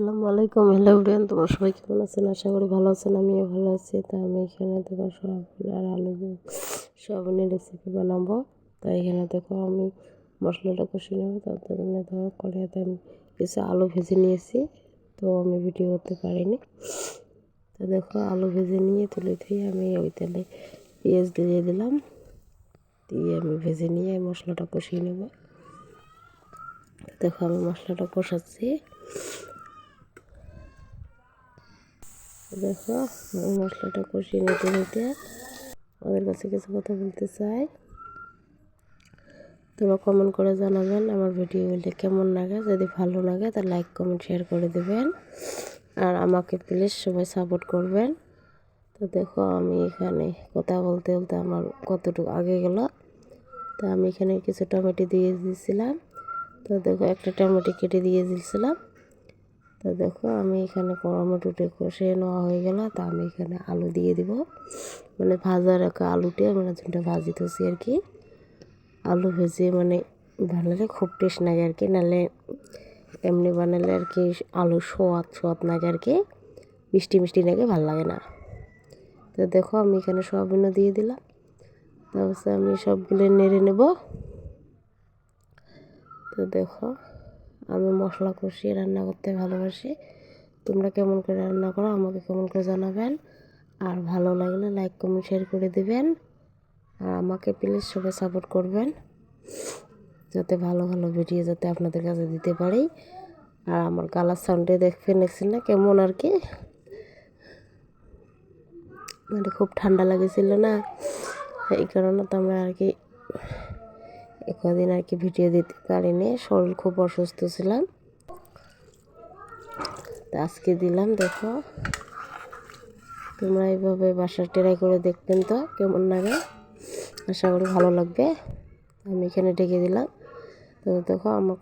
আসসালামু আলাইকুম। Hello brain তোমার সবাই কেমন আছেন? আশা করি ভালো আছেন, আমিও ভালো আছি। তা আমি এখানে দেখো সয়াবিন আর আলু সয়াবিনের রেসিপি বানাবো। তাই এখানে দেখো আমি মশলাটা কষিয়ে নেব। তার জন্য ধরো কড়াইতে আমি কিছু আলু ভেজে নিয়েছি। তো আমি ভিডিও করতে পারিনি। তো দেখো আলু ভেজে নিয়ে তুলে ধুয়ে আমি ওই তেলে পেঁয়াজ দিয়ে দিলাম। দিয়ে আমি ভেজে নিয়ে মশলাটা কষিয়ে নেব। দেখো আমি মশলাটা কষাচ্ছি। দেখো মশলাটা কষিয়ে নিতে নিতে ওদের কাছে কিছু কথা বলতে চাই। তোমরা কমেন্ট করে জানাবেন আমার ভিডিওগুলি কেমন লাগে। যদি ভালো লাগে তা লাইক কমেন্ট শেয়ার করে দেবেন। আর আমাকে প্লিজ সবাই সাপোর্ট করবেন। তো দেখো, আমি এখানে কথা বলতে বলতে আমার কতটুকু আগে গেল। তো আমি এখানে কিছু টমেটো দিয়ে দিয়েছিলাম। তো দেখো, একটা টমেটো কেটে দিয়ে দিয়েছিলাম। তো দেখো আমি এখানে টমেটোটা কষে নেওয়া হয়ে গেল, তা আমি এখানে আলু দিয়ে দিব। মানে ভাজা রাখা আলুটা মানে যেটা ভাজিতেছি আর কি। আলু ভেজে মানে বানালে খুব টেস্ট লাগে আর কি নাহলে এমনি বানালে আর কি আলু সোয়াদ সোয়াদ লাগে আর কি, মিষ্টি মিষ্টি লাগে, ভালো লাগে না। তো দেখো আমি এখানে সয়াবিনও দিয়ে দিলাম। তারপর আমি সবগুলো নেড়ে নেব। তো দেখো আমি মশলা কষিয়ে রান্না করতে ভালোবাসি। তোমরা কেমন করে রান্না করো, আমাকে কেমন করে জানাবেন। আর ভালো লাগলে লাইক কমেন্ট শেয়ার করে দেবেন। আর আমাকে প্লিজ সবাই সাপোর্ট করবেন। যাতে ভালো ভালো ভিডিও যাতে আপনাদের কাছে দিতে পারি। আর আমার কালার সাউন্ডে দেখবেন, দেখছেন না? কেমন আর কি? মানে খুব ঠান্ডা লাগেছিল না? এই কারণে তো আমরা আর কি কদিন আর কি ভিডিও দিতে পারিনি। শরীর খুব অসুস্থ ছিলাম। আজকে দিলাম, দেখো। তোমরা এইভাবে বাসার টেরাই করে দেখবেন তো, কেমন লাগে? আশা করি ভালো লাগবে। আমি এখানে ডেকে দিলাম। তো দেখো, আমার